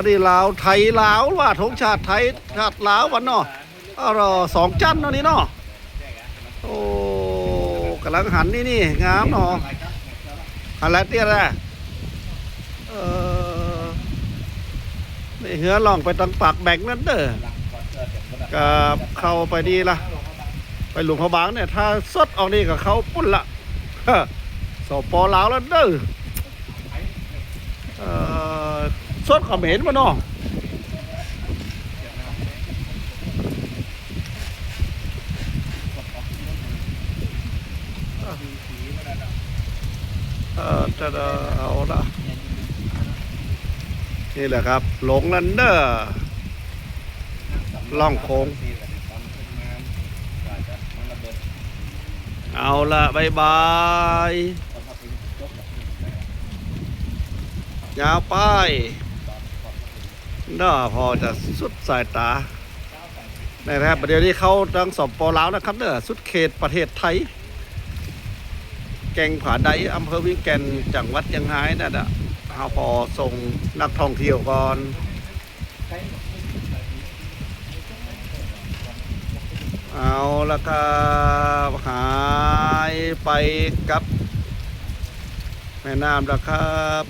อันนี้ลาวไทยลาวว่าธงชาติไทยชาติลาววันเนาะอ๋อสองจันเนาะนี่เนาะโอ้กำลังหันนี่นี่งามเนาะหันแล้วเตี้ยแหละเออนี่เหือลองไปตังปากแบงนั่นเด้อกับเข้าไปดีละไปหลวงพระบางเนี่ยถ้าสดออกนี่กับเขาปุ้นละสปอลาวแล้วเด้ออ สดเขมรมาเนาะเออจะเอาละนี่แหละครับ หลงนันเดอร์ล่องโค้งเอาละบายบาย ยาวไป น่าพอจะสุดสายตานะครับประเดี๋ยวนี้เขาดังสอบปอลาวนะครับเนอะสุดเขตประเทศไทย แกงผาไดอำเภอวิงแก่นจังหวัดยังไงนั่นอะเอาพอส่งนักท่องเที่ยวก่อนเอาละครับหายไปกับแม่น้ำล้วครับ